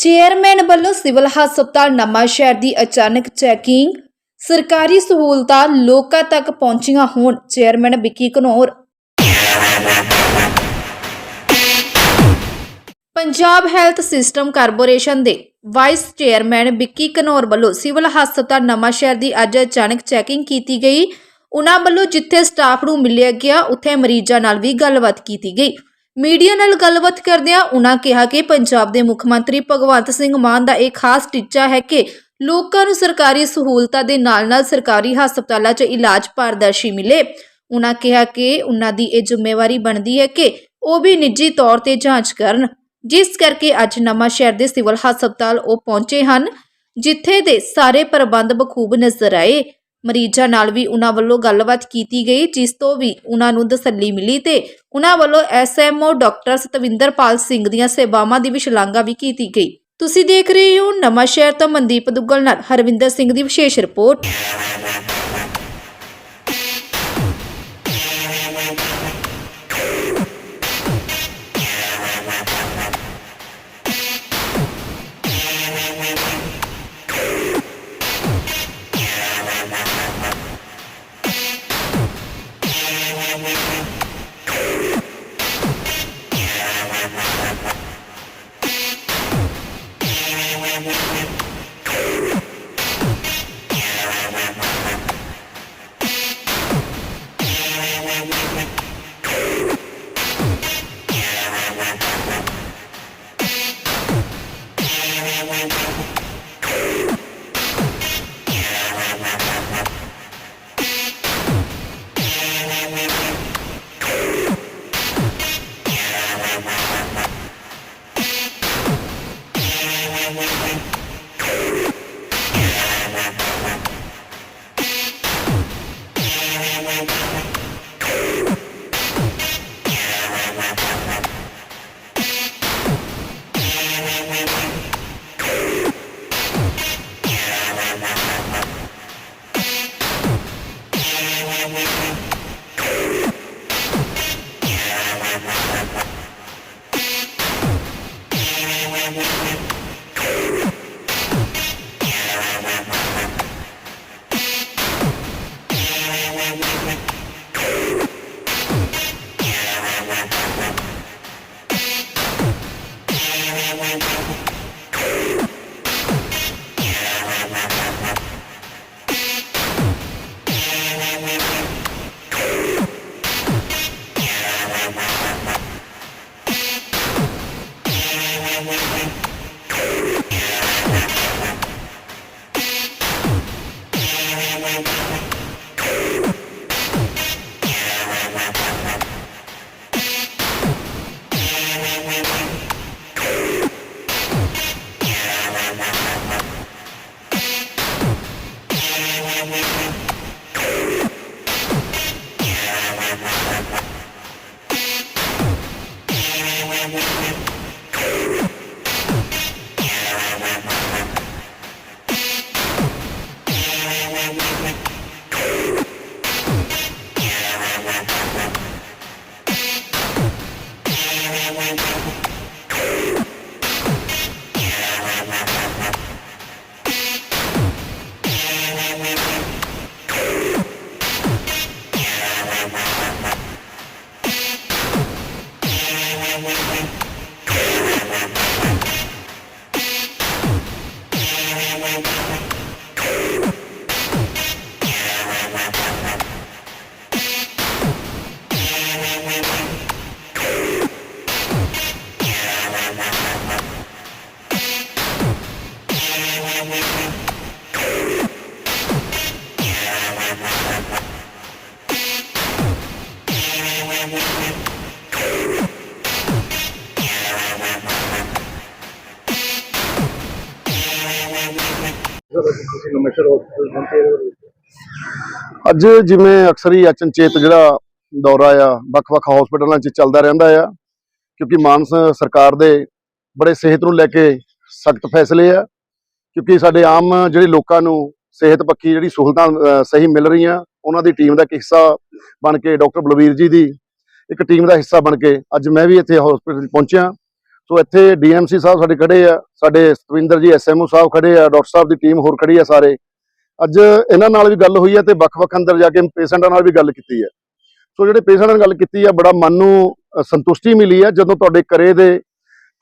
Chairman ਵੱਲੋਂ civil ਹਸਪਤਾਲ ਨਵਾਂਸ਼ਹਿਰ ਦੀ ਅਚਾਨਕ ਚੈਕਿੰਗ, ਸਰਕਾਰੀ ਸਹੂਲਤਾਂ ਲੋਕਾਂ ਤੱਕ ਪਹੁੰਚੀਆਂ ਹੋਣ, chairman Vicky Ghanaur Punjab health system corporation ਦੇ ਵਾਈਸ ਚੇਅਰਮੈਨ ਵਿੱਕੀ ਘਨੌਰ ਵੱਲੋਂ ਸਿਵਲ ਹਸਪਤਾਲ ਨਵਾਂਸ਼ਹਿਰ ਦੀ ਅੱਜ ਅਚਾਨਕ ਚੈਕਿੰਗ ਕੀਤੀ ਗਈ। ਉਹਨਾਂ ਵੱਲੋਂ ਜਿੱਥੇ ਸਟਾਫ ਨੂੰ ਮਿਲਿਆ ਗਿਆ, ਉੱਥੇ ਮਰੀਜ਼ਾਂ ਨਾਲ ਵੀ ਗੱਲਬਾਤ ਕੀਤੀ ਗਈ। ਮੀਡੀਆ ਨਾਲ ਗੱਲਬਾਤ ਕਰਦਿਆਂ ਉਨ੍ਹਾਂ ਕਿਹਾ ਕਿ ਪੰਜਾਬ ਦੇ ਮੁੱਖ ਮੰਤਰੀ ਭਗਵੰਤ ਸਿੰਘ ਮਾਨ ਦਾ ਇਹ ਖਾਸ ਟੀਚਾ ਹੈ ਕਿ ਲੋਕਾਂ ਨੂੰ ਸਰਕਾਰੀ ਸਹੂਲਤਾਂ ਦੇ ਨਾਲ-ਨਾਲ ਸਰਕਾਰੀ ਹਸਪਤਾਲਾਂ 'ਚ ਇਲਾਜ ਪਾਰਦਰਸ਼ੀ ਮਿਲੇ। ਉਹਨਾਂ ਕਿਹਾ ਕਿ ਉਹਨਾਂ ਦੀ ਇਹ ਜ਼ਿੰਮੇਵਾਰੀ ਬਣਦੀ ਹੈ ਕਿ ਉਹ ਵੀ ਨਿੱਜੀ ਤੌਰ ਤੇ ਜਾਂਚ ਕਰਨ, ਜਿਸ ਕਰਕੇ ਅੱਜ ਨਵਾਂ ਸ਼ਹਿਰ ਦੇ ਸਿਵਲ ਹਸਪਤਾਲ ਉਹ ਪਹੁੰਚੇ ਹਨ, ਜਿੱਥੇ ਦੇ ਸਾਰੇ ਪ੍ਰਬੰਧ ਬਖੂਬ ਨਜ਼ਰ ਆਏ। ਮਰੀਜ਼ਾਂ ਨਾਲ ਵੀ ਉਹਨਾਂ ਵੱਲੋਂ ਗੱਲਬਾਤ ਕੀਤੀ ਗਈ, ਜਿਸ ਤੋਂ ਵੀ ਉਹਨਾਂ ਨੂੰ ਤਸੱਲੀ ਮਿਲੀ ਤੇ ਉਹਨਾਂ ਵੱਲੋਂ ਐਸਐਮਓ ਡਾਕਟਰ ਸਤਵਿੰਦਰਪਾਲ ਸਿੰਘ ਦੀਆਂ ਸੇਵਾਵਾਂ ਦੀ ਵੀ ਸ਼ਲਾਘਾ ਵੀ ਕੀਤੀ ਗਈ। ਤੁਸੀਂ ਦੇਖ ਰਹੇ ਹੋ ਨਵਾਂ ਸ਼ਹਿਰ ਤੋਂ ਮਨਦੀਪ ਦੁੱਗਲ ਨਾਲ ਹਰਵਿੰਦਰ ਸਿੰਘ ਦੀ ਵਿਸ਼ੇਸ਼ ਰਿਪੋਰਟ। ਤੁਸੀਂ ਨਮਸਕਾਰ ਹਸਪੀਟਲ ਪਹੁੰਚੇ ਅੱਜ ਜਿਵੇਂ ਅਕਸਰ ਹੀ ਅਚਨਚੇਤ ਜਿਹੜਾ ਦੌਰਾ ਆ, ਵੱਖ-ਵੱਖ ਹਸਪੀਟਲਾਂ 'ਚ ਚੱਲਦਾ ਰਹਿੰਦਾ ਆ, ਕਿਉਂਕਿ ਮਾਨਸ ਸਰਕਾਰ ਦੇ ਬੜੇ ਸਿਹਤ ਨੂੰ ਲੈ ਕੇ ਸਖਤ ਫੈਸਲੇ ਆ, ਕਿਉਂਕਿ ਸਾਡੇ ਆਮ ਜਿਹੜੇ ਲੋਕਾਂ ਨੂੰ ਸਿਹਤ ਪੱਖੀ ਜਿਹੜੀ ਸਹੂਲਤਾਂ ਸਹੀ ਮਿਲ ਰਹੀਆਂ, ਉਹਨਾਂ ਦੀ ਟੀਮ ਦਾ ਇੱਕ ਹਿੱਸਾ ਬਣ ਕੇ ਡਾਕਟਰ ਬਲਵੀਰ ਜੀ ਦੀ ਇੱਕ ਟੀਮ ਦਾ ਹਿੱਸਾ ਬਣ ਕੇ ਅੱਜ ਮੈਂ ਵੀ ਇੱਥੇ ਹਸਪੀਟਲ ਪਹੁੰਚਿਆ। ਸੋ ਇੱਥੇ ਡੀਐਮਸੀ ਸਾਹਿਬ ਸਾਡੇ ਖੜੇ ਆ, ਸਾਡੇ ਸਤਵਿੰਦਰ ਜੀ, ਐਸਐਮਓ ਸਾਹਿਬ ਖੜੇ ਆ, ਡਾਕਟਰ ਸਾਹਿਬ ਦੀ ਟੀਮ ਹੋਰ ਖੜੀ ਆ ਸਾਰੇ। ਅੱਜ ਇਹਨਾਂ ਨਾਲ ਵੀ ਗੱਲ ਹੋਈ ਹੈ ਤੇ ਵੱਖ-ਵੱਖ ਅੰਦਰ ਜਾ ਕੇ ਪੇਸ਼ੈਂਟਾਂ ਨਾਲ ਵੀ ਗੱਲ ਕੀਤੀ ਹੈ ਸੋ ਜਿਹੜੇ ਪੇਸ਼ੈਂਟਾਂ ਨਾਲ ਗੱਲ ਕੀਤੀ ਆ, ਬੜਾ ਮਨ ਨੂੰ ਸੰਤੁਸ਼ਟੀ ਮਿਲੀ ਹੈ ਜਦੋਂ ਤੁਹਾਡੇ ਕਰੇ ਦੇ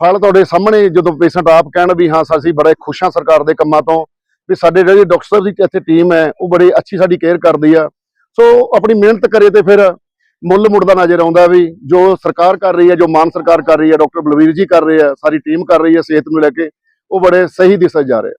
ਫਲ ਤੁਹਾਡੇ ਸਾਹਮਣੇ ਜਦੋਂ ਪੇਸ਼ੈਂਟ ਆਪ ਕਹਿਣ ਵੀ ਹਾਂ, ਅਸੀਂ ਬੜੇ ਖੁਸ਼ ਹਾਂ ਸਰਕਾਰ ਦੇ ਕੰਮਾਂ ਤੋਂ ਵੀ ਸਾਡੇ ਜਿਹੜੀ ਡਾਕਟਰ ਸਾਹਿਬ ਦੀ ਇੱਥੇ ਟੀਮ ਹੈ, ਉਹ ਬੜੀ ਅੱਛੀ ਸਾਡੀ ਕੇਅਰ ਕਰਦੀ ਆ। ਸੋ ਆਪਣੀ ਮਿਹਨਤ ਕਰੇ ਤੇ ਫਿਰ ਮੁੱਲ ਮੁੜਦਾ ਨਜ਼ਰ ਆਉਂਦਾ ਵੀ ਜੋ ਸਰਕਾਰ ਕਰ ਰਹੀ ਹੈ, ਜੋ ਮਾਨ ਸਰਕਾਰ ਕਰ ਰਹੀ ਹੈ, ਡਾਕਟਰ ਬਲਵੀਰ ਜੀ ਕਰ ਰਹੇ ਆ ਸਾਰੀ ਟੀਮ ਕਰ ਰਹੀ ਹੈ ਸਿਹਤ ਨੂੰ ਲੈ ਕੇ, ਉਹ ਬੜੇ ਸਹੀ ਦਿਸ਼ਾ ਜਾ ਰਹੇ ਆ